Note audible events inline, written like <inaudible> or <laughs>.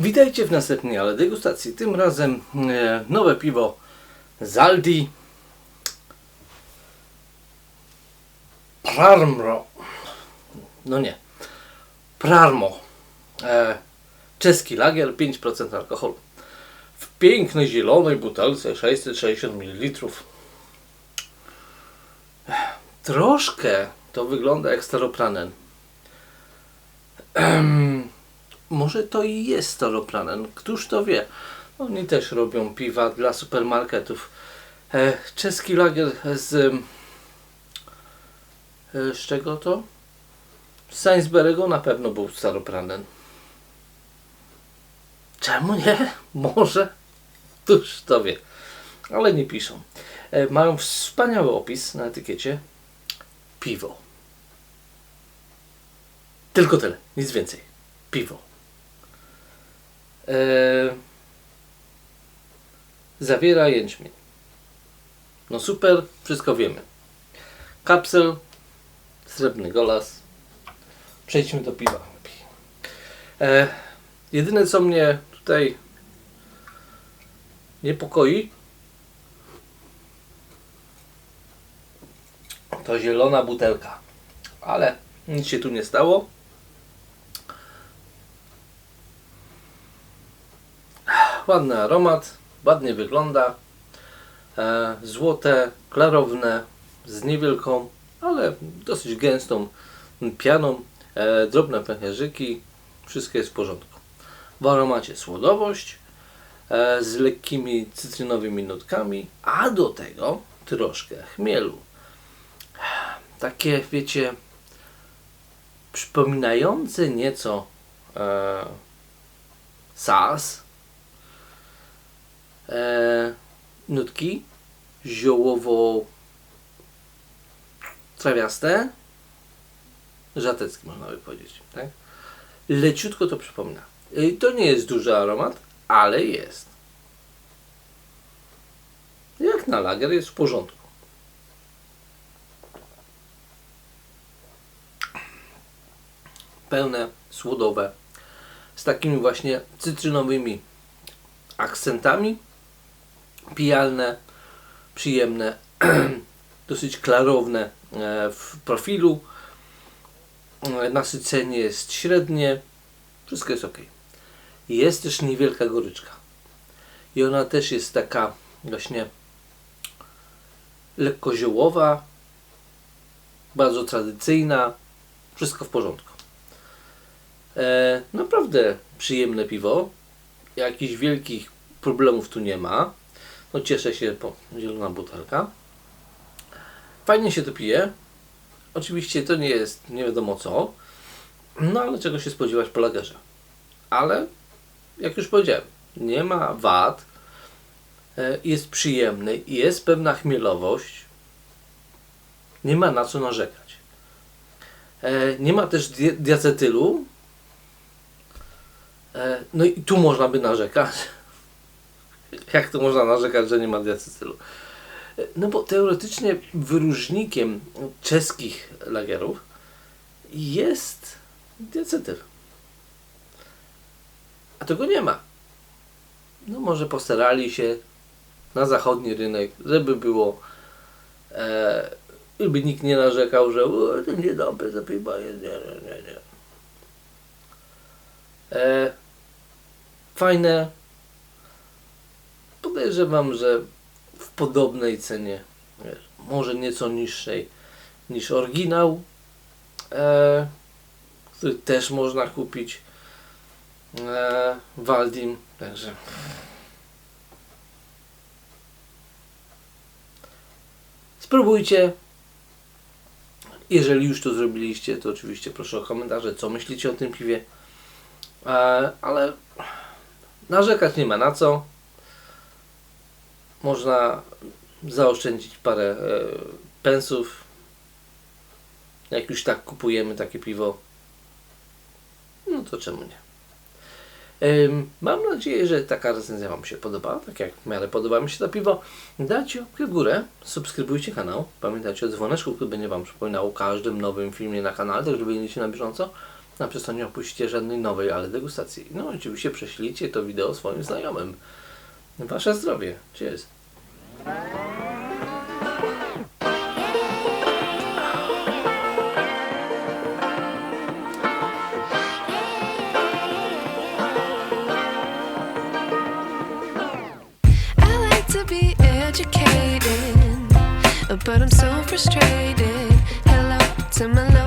Witajcie w następnej ale degustacji. Tym razem e, nowe piwo z Aldi. Prarmro. No nie. Prarmo. E, czeski lagier, 5% alkoholu. W pięknej zielonej butelce 660 ml. Troszkę to wygląda jak staropranen. Em, może to i jest staropranen. Któż to wie? Oni też robią piwa dla supermarketów. E, czeski lagier z... E, z czego to? Z Sainsbury'ego na pewno był staropranen. Czemu nie? <laughs> Może? Któż to wie. Ale nie piszą. E, mają wspaniały opis na etykiecie. Piwo. Tylko tyle, nic więcej. Piwo. E, zawiera jęczmień. No super, wszystko wiemy. Kapsel, srebrny golas. Przejdźmy do piwa. E, jedyne co mnie tutaj niepokoi to zielona butelka. Ale nic się tu nie stało. Ładny aromat, ładnie wygląda. E, złote, klarowne, z niewielką, ale dosyć gęstą pianą. E, drobne pęcherzyki, wszystko jest w porządku. W aromacie słodowość e, z lekkimi cytrynowymi nutkami, a do tego troszkę chmielu. Takie, wiecie, przypominające nieco e, sas, e, nutki ziołowo trawiaste, żateckie można by powiedzieć, tak? Leciutko to przypomina. I to nie jest duży aromat, ale jest. Jak na lager jest w porządku. Pełne, słodowe, z takimi właśnie cytrynowymi akcentami, pijalne, przyjemne, <clears throat> dosyć klarowne e, w profilu. E, Nasycenie jest średnie, wszystko jest ok. Jest też niewielka goryczka. I ona też jest taka właśnie lekko ziołowa, bardzo tradycyjna, wszystko w porządku. E, naprawdę przyjemne piwo. Jakichś wielkich problemów tu nie ma. No cieszę się, bo zielona butelka. Fajnie się to pije. Oczywiście to nie jest nie wiadomo co. No ale czego się spodziewać po lagerze. Ale jak już powiedziałem, nie ma wad. e, Jest przyjemny, jest pewna chmielowość. Nie ma na co narzekać. E, Nie ma też di- diacetylu. E, No i tu można by narzekać. Jak to można narzekać, że nie ma diacetylu? No bo teoretycznie wyróżnikiem czeskich lagerów jest diacetyl. A tego nie ma. No może postarali się na zachodni rynek, żeby było e, żeby nikt nie narzekał, że "O, to niedobre to piwo jest, nie, nie, nie, nie. E, fajne. Podejrzewam, że w podobnej cenie, może nieco niższej niż oryginał, e, który też można kupić e, w Aldim, także spróbujcie. Jeżeli już to zrobiliście, to oczywiście proszę o komentarze, co myślicie o tym piwie. E, ale narzekać nie ma na co. Można zaoszczędzić parę e, pensów. Jak już tak kupujemy takie piwo, no to czemu nie? Mam nadzieję, że taka recenzja Wam się podoba, tak jak w miarę podoba mi się to piwo. Dajcie łapkę w górę, subskrybujcie kanał, pamiętajcie o dzwoneczku, który będzie Wam przypominał o każdym nowym filmie na kanale, tak żeby byliście na bieżąco. Na przez to nie opuścicie żadnej nowej, ale degustacji. No oczywiście prześlijcie to wideo swoim znajomym. Wasze zdrowie. Cheers. But I'm so frustrated. Hello to my